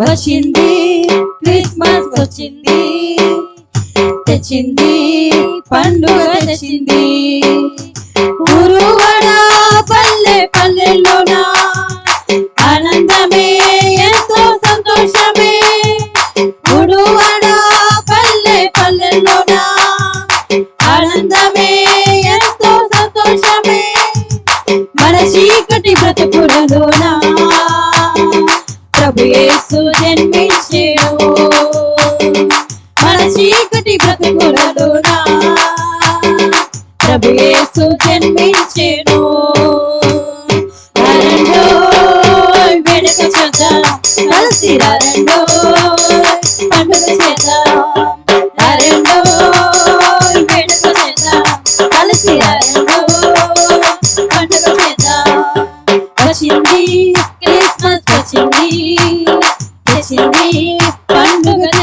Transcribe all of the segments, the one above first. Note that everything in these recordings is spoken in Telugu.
వచ్చింది క్రిస్మస్ వచ్చింది తెచ్చింది పండుగ తెచ్చింది. గురువడా then we still Bye.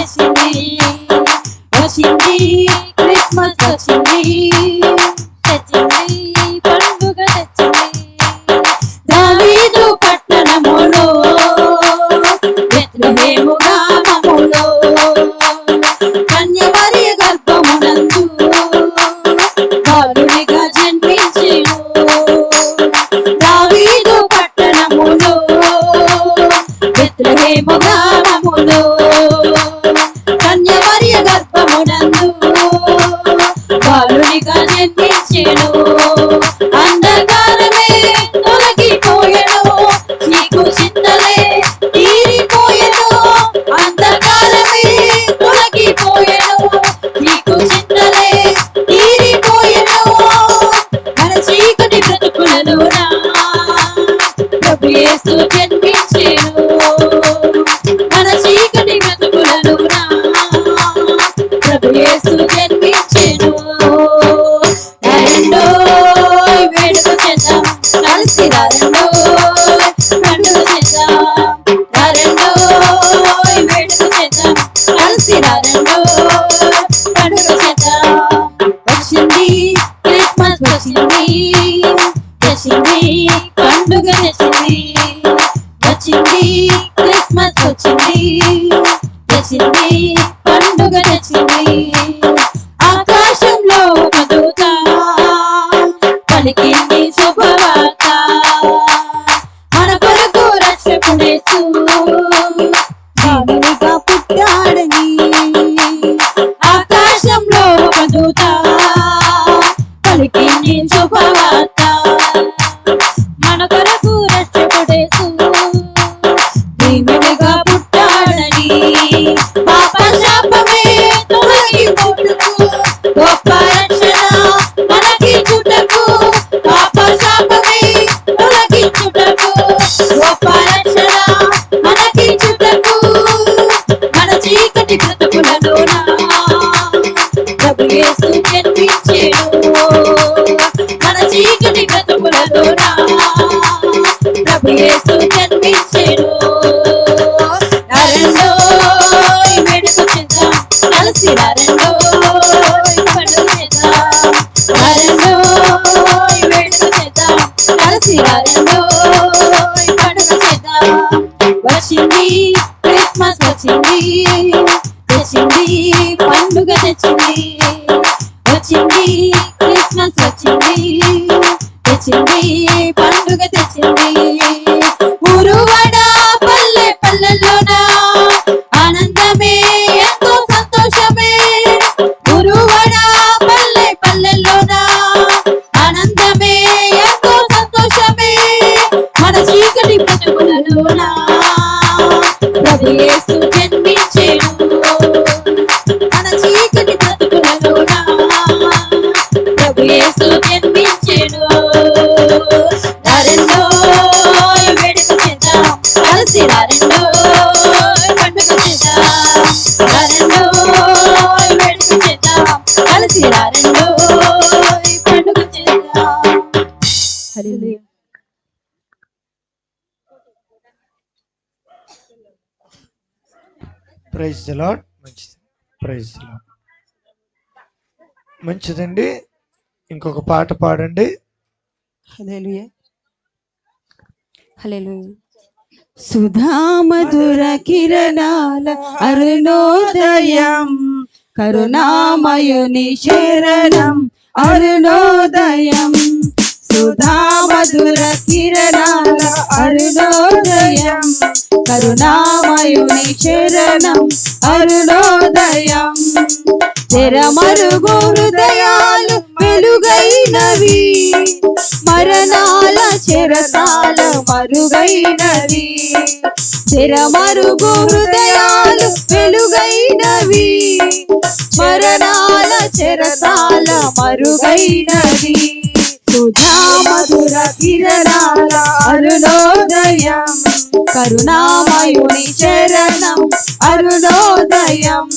I'm I'm Mannequin praise lord మంచిది ప్రైజ్ లాడ్ మంచిదండి. ఇంకొక పాట పాడండి. సుధా మధుర కిరణాల అరుణోదయం కరుణామయుని శరణం అరుణోదయం. సుధామధుర కిరణాల అరుణోదయం కరుణామయుని చరణం అరుణోదయం. తెరమరుగు హృదయాలు వెలుగైనవి మరణాల చెరసాల మరుగైనవి. తెరమరుగు హృదయాలు వెలుగైనవి మరణాల చెరసాల మరుగైనవి. సుధా మధుర కిరణాల అరుణోదయం. కరుణామయుని చరణం అరుణోదయం.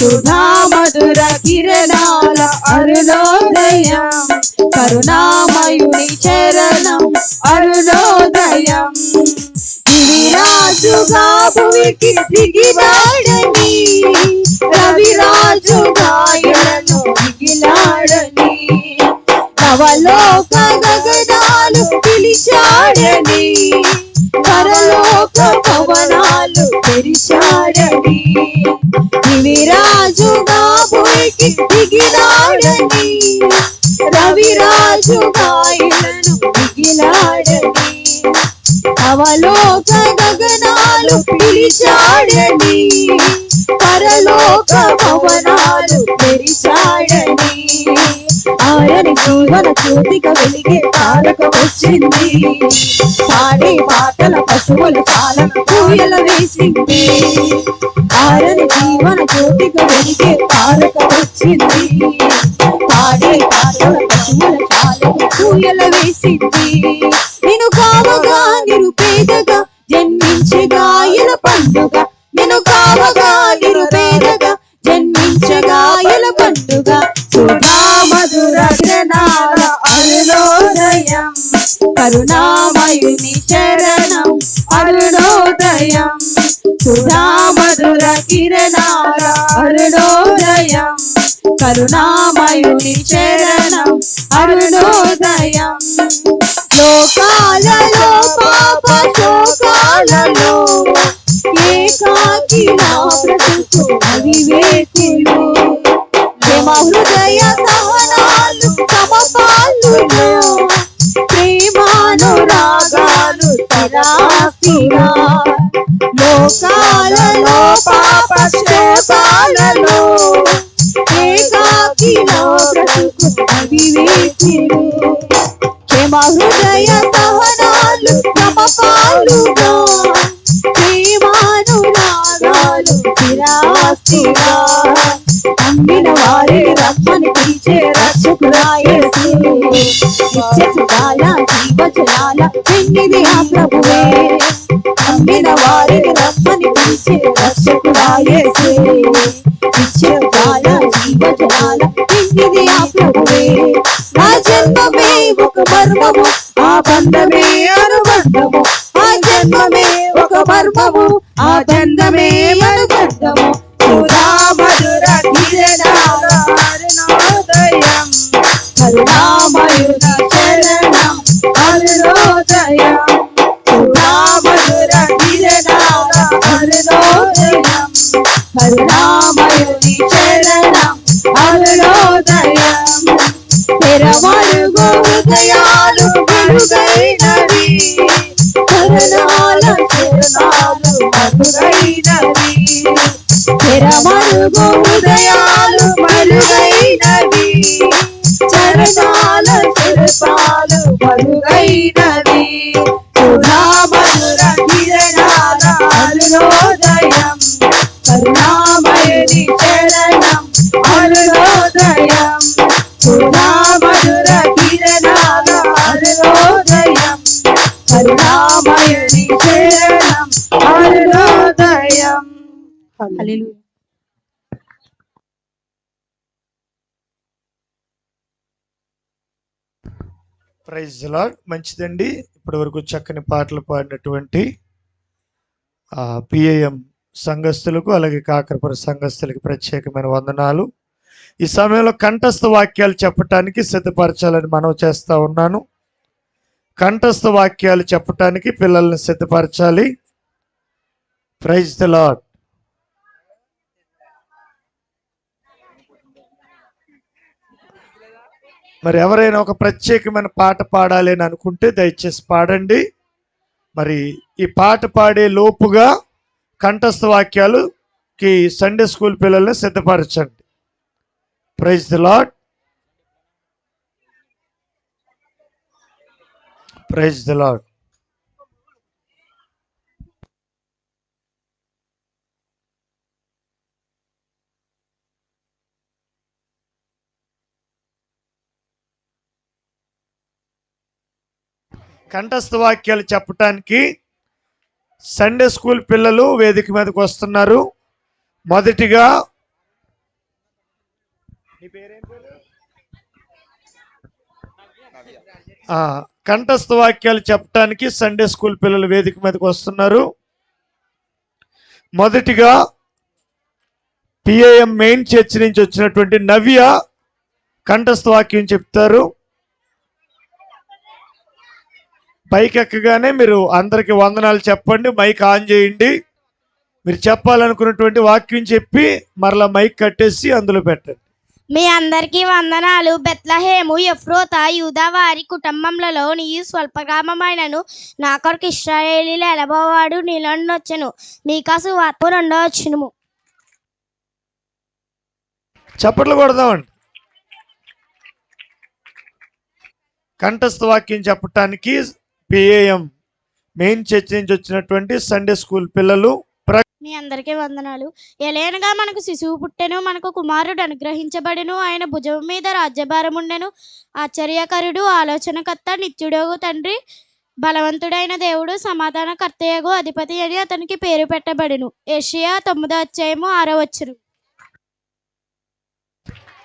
సుధామధుర కిరణాల అరుణోదయం. కరుణామయుని చరణం అరుణోదయం. గిరిరాజుగా భూమికి దిగిరాడని రవిరాజుగా ఇలను దిగిలాడని నవలోక గగనాలు పిలిచాడని. పరలోక భవనాలు తెరిచాడని. దివిరాజుగా భూమికి దిగిరాడని రవిరాజు ఇలను దిగిలాడని అవలోక గగనాలు పిలిచాడని. పరలోక భవనాలు తెరిచాడని. ఆయన జీవన జ్యోతిక వెలిగే తారక వచ్చింది. పాడే పాటల పశువుల పాలన పూయల వేసింది. ఆయన జీవన జ్యోతిక వెలిగే తారక వచ్చింది. పాడే పాటల పశువుల పాలన పూయల వేసింది. కరుణామయుని చరణం అరుణోదయం. లోకాలలో పాప శోకాలలో ఏకాకి నా బ్రతుకు అవివేకులు. ప్రేమ హృదయ సహనాలు సమపాలు ప్రేమానురాగాలు తరాసిగా బ్రతుకు క్షమ హృదయ సహనాలు సమపాలుగా. ప్రేమానురాగాలు స్థిరాస్తిగా. నమ్మిన వారే రమ్మని పిలిచే రక్షకురాయేసు నిత్యసుగాల జీవజలాల పెన్నిది ఆ ప్రభువే. నమ్మిన వారిని రమ్మని పిలిచే రక్షకురాయేసు నిత్యసుగాల జీవజలాల పెన్నిది ఆ ప్రభువే నా జన్మమే ఒక మర్మము ఆ బంధమే అనుబంధము. తెరమరుగు హృదయాలు వెలుగైనవి కరుణాల చరణాలు మరుగైనవి మరుగైనవి చరణాల మరుగైనవి కరుణామయుని చరణం అరుణోదయం హల్లెలూయా. ప్రైజ్ లాడ్ మంచిదండి. ఇప్పటి వరకు చక్కని పాటలు పాడినటువంటి పిఐఎం సంఘస్థులకు అలాగే కాకరపుర సంఘస్థులకి ప్రత్యేకమైన వందనాలు. ఈ సమయంలో కంఠస్థ వాక్యాలు చెప్పటానికి సిద్ధపరచాలని మనవి చేస్తా ఉన్నాను. కంఠస్థ వాక్యాలు చెప్పటానికి పిల్లల్ని సిద్ధపరచాలి. ప్రైజ్ ద లాడ్ మరి ఎవరైనా ఒక ప్రత్యేకమైన పాట పాడాలి అని అనుకుంటే దయచేసి పాడండి. మరి ఈ పాట పాడే లోపుగా కంఠస్థ వాక్యాలుకి సండే స్కూల్ పిల్లల్ని సిద్ధపరచండి. Praise the lord praise the lord కంఠస్థ వాక్యాలు చెప్పటానికి సండే స్కూల్ పిల్లలు వేదిక మీదకి వస్తున్నారు. మొదటిగా నీ పేరేం కంఠస్థ వాక్యాలు చెప్పటానికి సండే స్కూల్ పిల్లలు వేదిక మీదకి వస్తున్నారు. మొదటిగా పిఏఎం మెయిన్ చర్చ్ నుంచి వచ్చినటువంటి నవ్య కంఠస్థ వాక్యం చెప్తారు. పైకి ఎక్కగానే మీరు అందరికి వందనాలు చెప్పండి మైక్ ఆన్ చేయండి. మీరు చెప్పాలనుకున్నటువంటి వాక్యం చెప్పి మరలా మైక్ కట్టేసి అందులో పెట్టండి. మీ అందరికీ వందనాలు. బెత్లహేము ఎఫ్రోత యూదా వారి కుటుంబంలో నీ స్వల్పగ్రామమైనను నా కొరకు ఇస్రాయేలీల ఎలబోవాడు నీళ్ళొచ్చను మీకాసు వార్త రెండో వచ్చినము చప్పట్లు కొడదామండి. కంఠస్థ వాక్యం చెప్పటానికి పిఏఎం మెయిన్ చర్చ నుంచి వచ్చినటువంటి సండే స్కూల్ పిల్లలు మీ అందరికీ వందనాలు. ఎలేనగా మనకు శిశువు పుట్టెను మనకు కుమారుడు అనుగ్రహించబడెను ఆయన భుజం మీద రాజ్యభారం ఉండెను ఆశ్చర్యకరుడు ఆలోచనకర్త నిత్యుడగు తండ్రి బలవంతుడైన దేవుడు సమాధానకర్తయగు అధిపతి అని అతనికి పేరు పెట్టబడెను. ఏషియా తొమ్మిదో అధ్యాయము ఆరో వచ్చును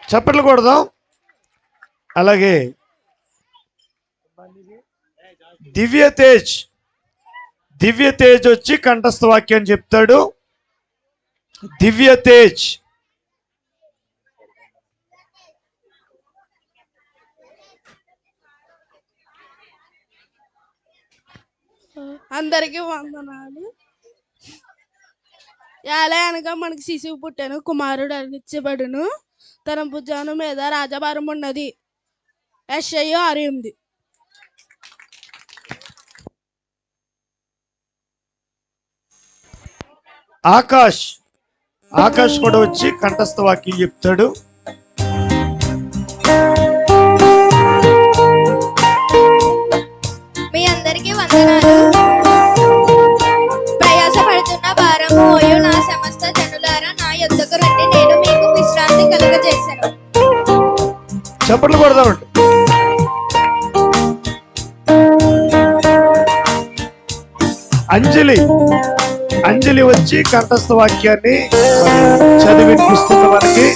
చప్పట్లు కొడదాం. అలాగే. దివ్య తేజ్. దివ్య తేజ్ వచ్చి కంఠస్థ వాక్యం చెప్తాడు. దివ్య తేజ్. అందరికీ వందనాలు. యాలే అనగా మనకి శిశువు పుట్టాను కుమారుడు అనిచ్చబడును. తన భుజాను మీద రాజభారం ఉన్నది. ఎస్ఐ ఆరు ఎనిమిది. ఆకాష్ ఆకాష్ కూడా వచ్చి కంఠస్థ వాక్యం చెప్తాడు. మీ అందరికీ వందనాలు. ప్రయాసపడుతున్న భారము ఓయో నా సమస్త జనులారా నా యొద్దకు రండి. నేను మీకు విశ్రాంతి కలుగజేశాను. చప్పట్లు కొడదామండి అంజలి అంజలి వచ్చి కంఠస్థ వాక్యాన్ని మరి వారికి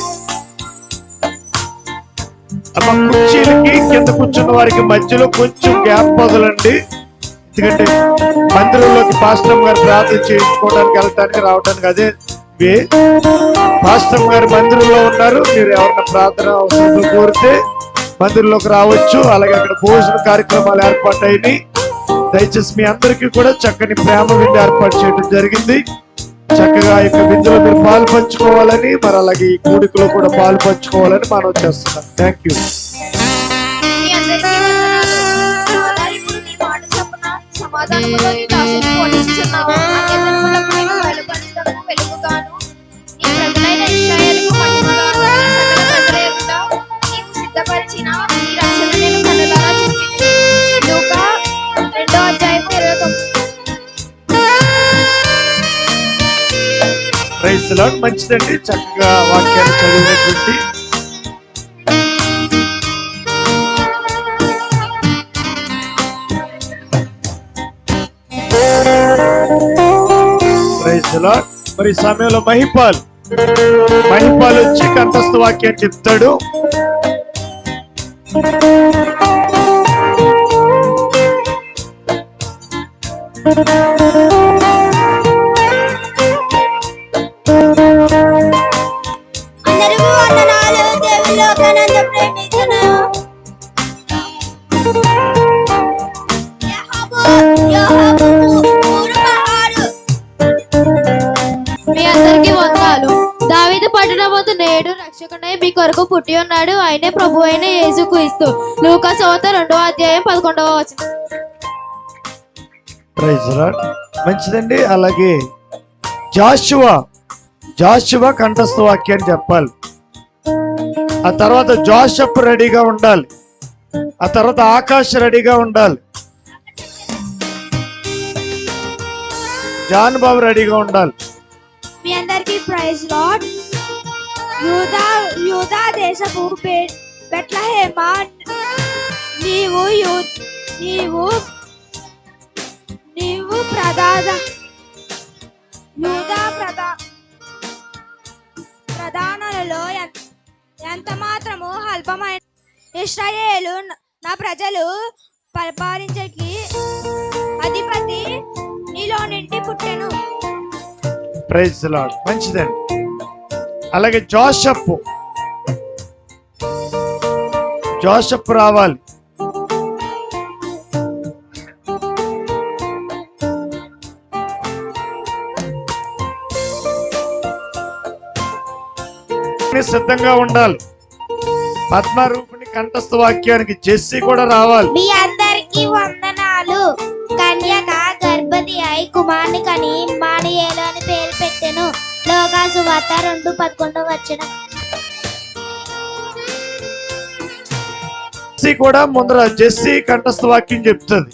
కుర్చీలకి కింద కూర్చున్న వారికి మధ్యలో కొంచెం గ్యాప్ వదలండి ఎందుకంటే మందిరంలోకి పాస్టమ్ గారు ప్రార్థన చేయించుకోవడానికి వెళ్ళటానికి రావడానికి అదే వే. పాస్టమ్ గారు మందిరంలో ఉన్నారు. మీరు ఎవరైనా ప్రార్థన అవసరం కోరితే మందిరంలోకి రావచ్చు. అలాగే అక్కడ భోజన కార్యక్రమాలు ఏర్పాటైనవి దయచేసి మీ అందరికీ కూడా చక్కని ప్రేమ విండి ఏర్పాటు చేయడం జరిగింది. చక్కగా ఈ యొక్క విందులో మీరు పాలు పంచుకోవాలని మరి అలాగే ఈ కూడికలో కూడా పాలు పంచుకోవాలని మనం చేస్తున్నాం. థ్యాంక్ యూ మీ ప్రైజ్ మంచిదండి. చక్కగా వాక్యాన్ని చదివినటువంటి మరి సమయంలో మహిపాల్. మహిపాల్ వచ్చి కంఠస్థ వాక్యాన్ని చెప్తాడు. అందరికీ ప్రభు అయిన యేసుక్రీస్తు. లూకా సోత రెండవ అధ్యాయం పదకొండవ వచనం. Praise lord. మంచిదండి. అలాగే జాషువా జాషువా కంఠస్థ వాక్యాన్ని చెప్పాలి. ఆ తర్వాత జోషప్ రెడీగా ఉండాలి. ఆ తర్వాత ఆకాష్ రెడీగా ఉండాలి. జాన్ బాబు రెడీగా ఉండాలి. మీ అందరికీ ప్రైజ్ లాడ్ యూదా యూదా దేశపు బెట్లహేమ నీవు యూ నీవు నీవు ప్రధాన యూదా ప్రధా ప్రధానులలో ఎంత మాత్రము అల్పమైన ఇస్రాయేలు నా ప్రజలు పరిపాలించకి అధిపతి నీలో నుండి పుట్టెను. ప్రైజ్ లాడ్ మంచిదండి. అలాగే జోసఫ్ జోసఫ్ రావాలి. సిద్ధంగా ఉండాలి. పద్మరూపిణి కంఠస్థ వాక్యానికి జెస్సి కూడా రావాలి. మీ అందరికి వందనాలు. కన్యక గర్భవతి అయి కుమార్ని కని మానియేలు అని పేరు పెట్టెను. లోకాసు వార్త రెండు పదకొండు వచ్చిన జెస్సీ కూడా ముందర జెస్సీ కంఠస్థ వాక్యం చెప్తుంది.